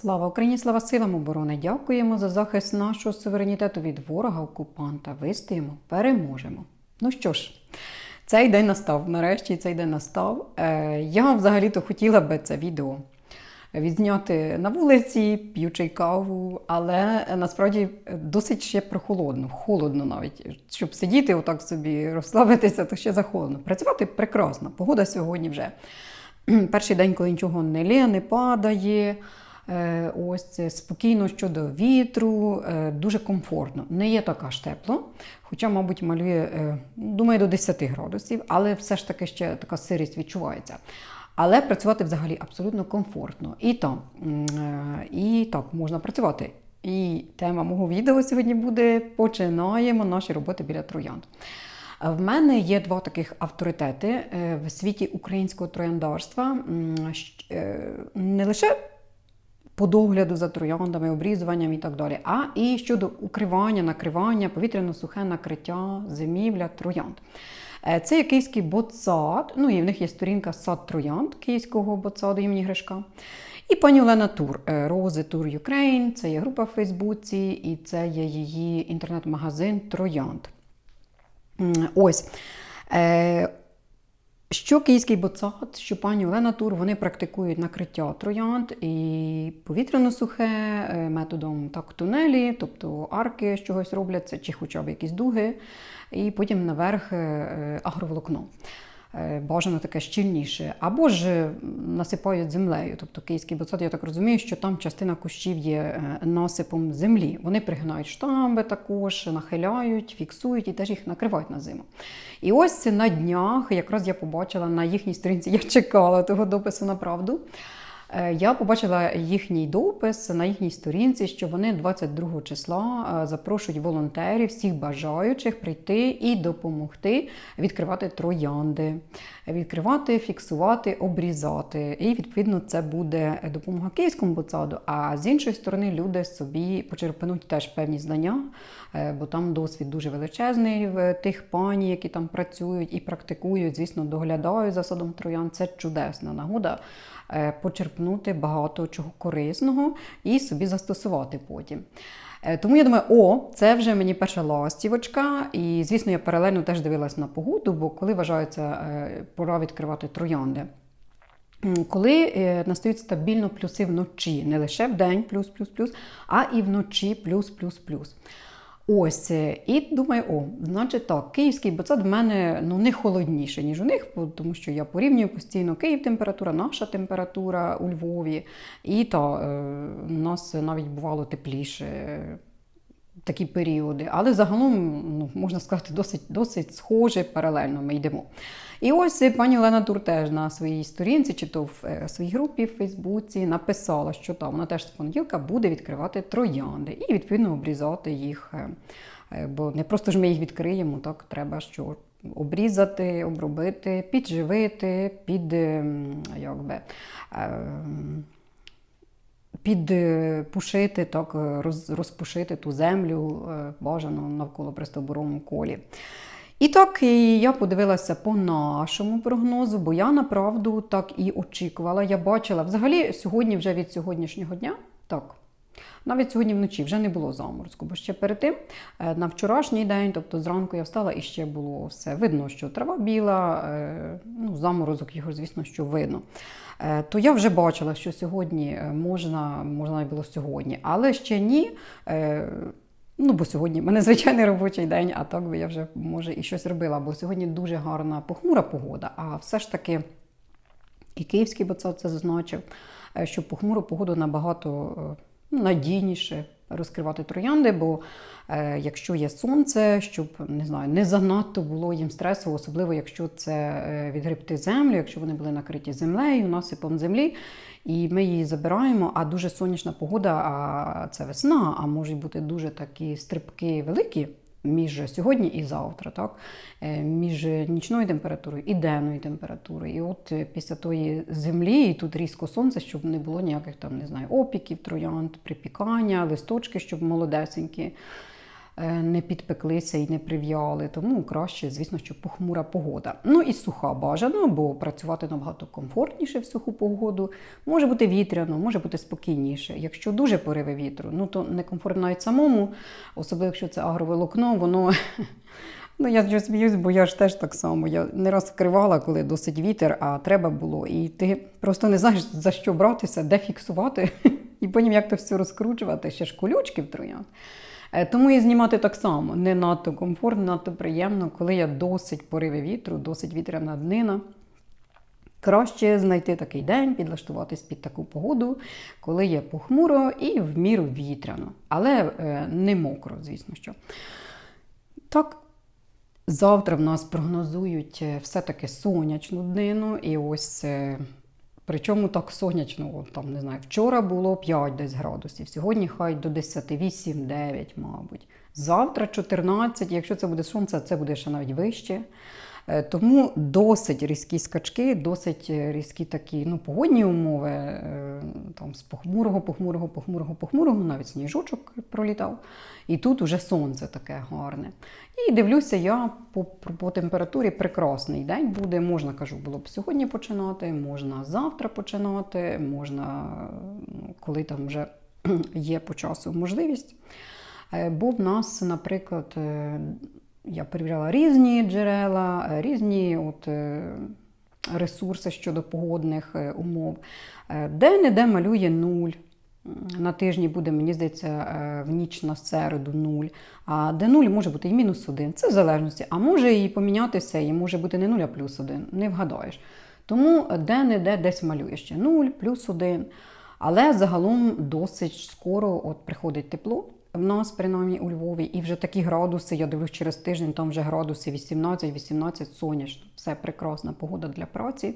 Слава Україні, слава силам оборони! Дякуємо за захист нашого суверенітету від ворога окупанта. Вистоїмо, переможемо. Ну що ж, цей день настав. Нарешті цей день настав. Е, Я взагалі-то хотіла би це відео відзняти на вулиці, п'ючи каву, але насправді досить ще прохолодно, холодно навіть. Щоб сидіти отак собі, розслабитися, то ще захолодно. Працювати прекрасно. Погода сьогодні вже. Перший день, коли нічого не лє, не падає. Е, Ось спокійно щодо вітру, е, дуже комфортно. Не є так аж тепло, хоча, мабуть, малює, е, думаю, до 10 градусів, але все ж таки ще така сирість відчувається. Але працювати взагалі абсолютно комфортно. І е, і так можна працювати. І тема мого відео сьогодні буде Починаємо наші роботи біля троянд. В мене є два таких авторитети в світі українського трояндарства. Не лише по догляду за трояндами, обрізуванням і так далі, а і щодо укривання, накривання, повітряно-сухе накриття зимівля троянд. Е, Це є київський ботсад, ну і в них є сторінка сад троянд київського ботсаду імені Гришка. І пані Олена Тур, е, Рози Тур Ukraine, це є група в Фейсбуці, і це є її інтернет-магазин Троянд. Ось. Що київський боцат, що пані Олена Тур, вони практикують накриття троянд і повітряно-сухе е, методом так тунелі, тобто арки з чогось робляться, чи хоча б якісь дуги, і потім наверх е, е, агроволокно. Е, Бажано таке щільніше. Або ж насипають землею. Тобто київський боцат, я так розумію, що там частина кущів є е, насипом землі. Вони пригинають штамби також, нахиляють, фіксують і теж їх накривають на зиму. І ось на днях, якраз я побачила на їхній сторінці, я чекала того допису на правду. Е, Я побачила їхній допис на їхній сторінці, що вони 22 числа е, запрошують волонтерів, всіх бажаючих прийти і допомогти відкривати троянди, відкривати, фіксувати, обрізати. І відповідно це буде допомога київському боцаду. А з іншої сторони, люди собі почерпнуть теж певні знання, е, бо там досвід дуже величезний в тих пані, які там працюють і практикують, звісно, доглядають за садом троян. Це чудесна нагода е, почерпнути багато чого корисного і собі застосувати потім. Е, Тому я думаю, о, це вже мені перша ластівочка. І, звісно, я паралельно теж дивилась на погоду, бо коли вважається е, пора відкривати троянди. Коли е, настають стабільно плюси вночі, не лише в день плюс, плюс, плюс, а і вночі плюс, плюс, плюс. Ось, е, і думаю, о, значить так, київський бацат в мене ну, не холодніше, ніж у них, тому що я порівнюю постійно Київ температура, наша температура у Львові. І то е, у нас навіть бувало тепліше такі періоди. Але загалом, ну, можна сказати, досить, досить схоже, паралельно ми йдемо. І ось е, пані Олена Тур теж на своїй сторінці, чи то в е, своїй групі в Фейсбуці, написала, що там вона теж з понеділка буде відкривати троянди і відповідно обрізати їх. е, Бо не просто ж ми їх відкриємо, так треба що обрізати, обробити, підживити, під ем, як би, ем, підпушити, так, е, розпушити ту землю е, бажано навколо пристовбуровому колі. І так і я подивилася по нашому прогнозу, бо я направду так і очікувала. Я бачила взагалі сьогодні, вже від сьогоднішнього дня, так. Навіть сьогодні вночі вже не було заморозку, бо ще перед тим е, на вчорашній день, тобто зранку я встала і ще було все видно, що трава біла, е, ну, заморозок його, звісно, що видно. Е, То я вже бачила, що сьогодні можна, можна було сьогодні, але ще ні. Ну, бо сьогодні в мене звичайний робочий день, а так би я вже може і щось робила, бо сьогодні дуже гарна похмура погода, а все ж таки і київський боцат це зазначив, що похмуру погоду набагато надійніше розкривати троянди, бо е, якщо є сонце, щоб не знаю, не занадто було їм стресово, особливо якщо це е, відгребти землю, якщо вони були накриті землею, насипом землі, і ми її забираємо, а дуже сонячна погода, а це весна, а можуть бути дуже такі стрибки великі. Між сьогодні і завтра, так? Е, між нічною температурою і денною температурою. І от е, після тої землі, і тут різко сонце, щоб не було ніяких там, не знаю, опіків, троянд, припікання, листочки, щоб молодесенькі. Е, не підпеклися і не прив'яли. Тому краще, звісно, що похмура погода. Ну і суха бажано, бо працювати набагато комфортніше в суху погоду. Може бути вітряно, може бути спокійніше. Якщо дуже пориви вітру, ну то некомфортно навіть самому, особливо якщо це агроволокно, воно. Ну, я вже сміюсь, бо я ж теж так само. Я не раз вкривала, коли досить вітер, а треба було. І ти просто не знаєш, за що братися, де фіксувати, і потім як то все розкручувати, ще ж колючки в троян. Е, Тому і знімати так само не надто комфортно, надто приємно, коли є досить пориви вітру, досить вітряна днина. Краще знайти такий день, підлаштуватись під таку погоду, коли є похмуро і в міру вітряно, але е, не мокро, звісно що. Так, завтра в нас прогнозують е, все-таки сонячну днину, і ось. Причому так сонячно, там не знаю, вчора було 5 десь градусів, сьогодні хай до 10, 8, 9, мабуть. Завтра 14, якщо це буде сонце, це буде ще навіть вище. Е, Тому досить різкі скачки, досить е, різкі такі ну, погодні умови. е, Там з похмурого, похмурого, похмурого, похмурого, навіть сніжочок пролітав. І тут уже сонце таке гарне. І дивлюся, я по, по температурі прекрасний день буде. Можна, кажу, було б сьогодні починати, можна завтра починати, можна, ну, коли там вже є по часу можливість. Бо в нас, наприклад, я перевіряла різні джерела, е, різні от, е, ресурси щодо погодних е, умов. Де-не-де малює нуль. На тижні буде, мені здається, в ніч на середу нуль. А де нуль може бути і мінус один. Це в залежності. А може і помінятися, і може бути не нуль, а плюс один. Не вгадаєш. Тому де-не-де десь малює ще нуль, плюс один. Але загалом досить скоро от приходить тепло. В нас, принаймні, у Львові, і вже такі градуси, я дивлюсь через тиждень, там вже градуси 18-18 сонячно. Все прекрасна погода для праці.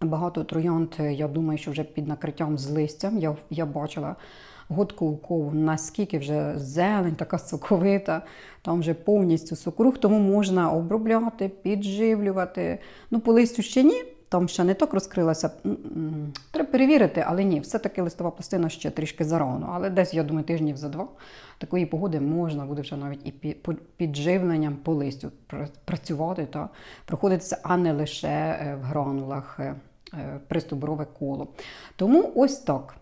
Багато троянд, я думаю, що вже під накриттям з листям. Я, я бачила годкову, наскільки вже зелень, така соковита, там вже повністю сокруг, тому можна обробляти, підживлювати. Ну, по листю ще ні, там ще не так розкрилася. Треба перевірити, але ні, все-таки листова пластина ще трішки зарано. Але десь, я думаю, тижнів за два такої погоди можна буде вже навіть і підживленням по листю працювати та проходитися, а не лише е, в гранулах е, е, пристоборове коло. Тому ось так.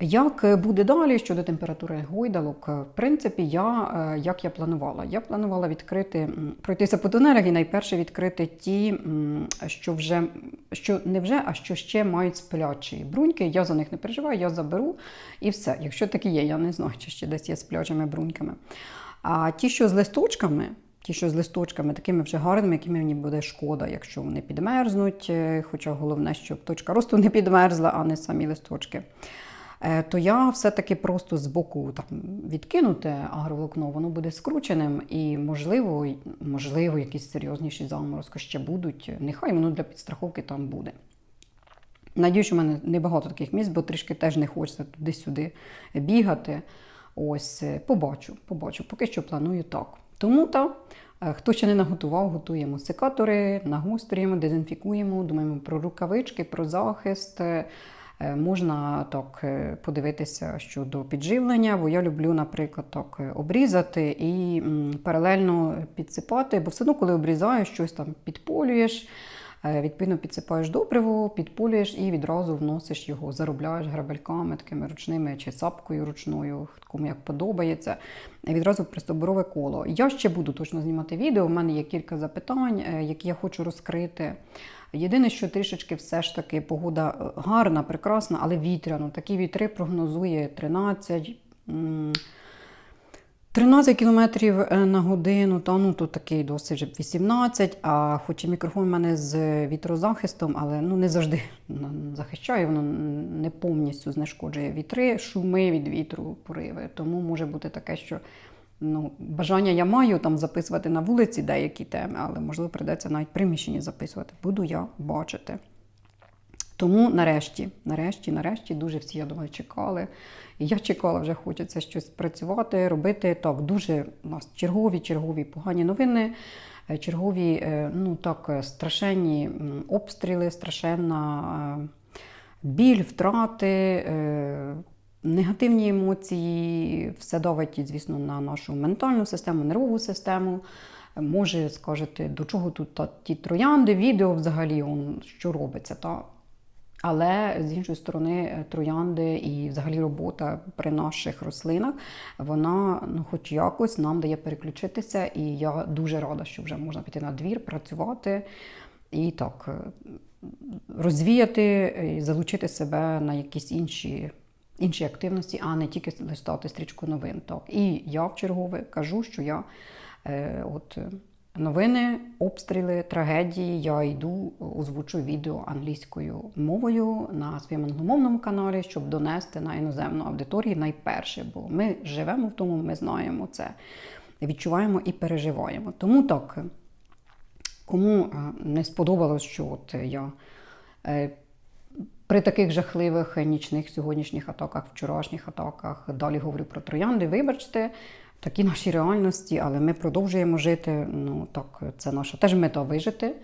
Як е, буде далі щодо температури гойдалок? Е, В принципі, я е, як я планувала. Я планувала відкрити, пройтися по тунелях і найперше відкрити ті, що вже що не вже, а що ще мають сплячі бруньки. Я за них не переживаю, я заберу і все. Якщо такі є, я не знаю, чи ще десь є сплячими бруньками. А ті, що з листочками. Ті, що з листочками, такими вже гарними, якими мені буде шкода, якщо вони підмерзнуть. Хоча головне, щоб точка росту не підмерзла, а не самі листочки. Е, То я все-таки просто з боку там, відкинути агроволокно, воно буде скрученим і, можливо, можливо, якісь серйозніші заморозки ще будуть. Нехай воно для підстраховки там буде. Надіюсь, в мене небагато таких місць, бо трішки теж не хочеться туди-сюди бігати. Ось, е, побачу, побачу. Поки що планую так. Тому так, е, хто ще не наготував, готуємо секатори, нагострюємо, дезінфікуємо, думаємо про рукавички, про захист. Е, Можна так е, подивитися щодо підживлення, бо я люблю, наприклад, так е, обрізати і паралельно підсипати, бо все одно, коли обрізаю, щось там підполюєш. Е, Відповідно, підсипаєш добриво, підпулюєш і відразу вносиш його, заробляєш грабельками такими ручними чи сапкою ручною, кому як подобається. Відразу пристоборове коло. Я ще буду точно знімати відео. У мене є кілька запитань, е, які я хочу розкрити. Єдине, що трішечки все ж таки погода е, гарна, прекрасна, але вітряно. Такі вітри прогнозує 13. М, 13 км на годину, та ну тут такий досить вже 18, а хоч і мікрофон в мене з вітрозахистом, але ну не завжди захищає, воно не повністю знешкоджує вітри, шуми від вітру, пориви. Тому може бути таке, що ну, бажання я маю там записувати на вулиці деякі теми, але можливо прийдеться навіть приміщенні записувати. Буду я бачити. Тому нарешті, нарешті, нарешті, дуже всі, я думаю, чекали. І я чекала, вже хочеться щось працювати, робити. Так, дуже у нас чергові, чергові погані новини, е, чергові, е, ну так, е, страшенні обстріли, страшенна біль, втрати. негативні емоції, все давить, звісно, на нашу ментальну систему, нервову систему. Може, скажете, до чого тут та, ті троянди, відео взагалі, он, що робиться. Та? Але з іншої сторони, троянди і взагалі робота при наших рослинах, вона ну, хоч якось нам дає переключитися. І я дуже рада, що вже можна піти на двір, працювати і так розвіяти, і залучити себе на якісь інші. Інші активності, а не тільки листати стрічку новин. Так. І я в чергове кажу, що я е, от, новини, обстріли, трагедії. Я йду, озвучу відео англійською мовою на своєму англомовному каналі, щоб донести на іноземну аудиторію найперше. Бо ми живемо в тому, ми знаємо це, відчуваємо і переживаємо. Тому так, кому е, не сподобалось, що от я. е, при таких жахливих нічних сьогоднішніх атаках, вчорашніх атаках, далі говорю про троянди. Вибачте, такі наші реальності, але ми продовжуємо жити. Ну так, це наша теж мета вижити.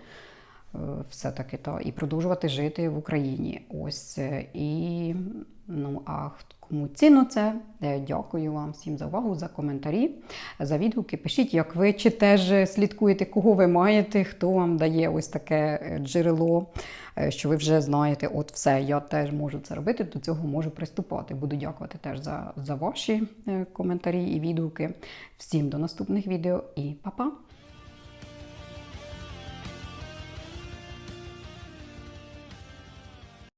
Е, Все-таки та і продовжувати жити в Україні. Ось е, і ну а кому цінно це, е, дякую вам всім за увагу, за коментарі, за відгуки. Пишіть, як ви чи теж слідкуєте, кого ви маєте, хто вам дає ось таке джерело, що ви вже знаєте, от все, я теж можу це робити, до цього можу приступати. Буду дякувати теж за, за ваші коментарі і відгуки. Всім до наступних відео і па-па!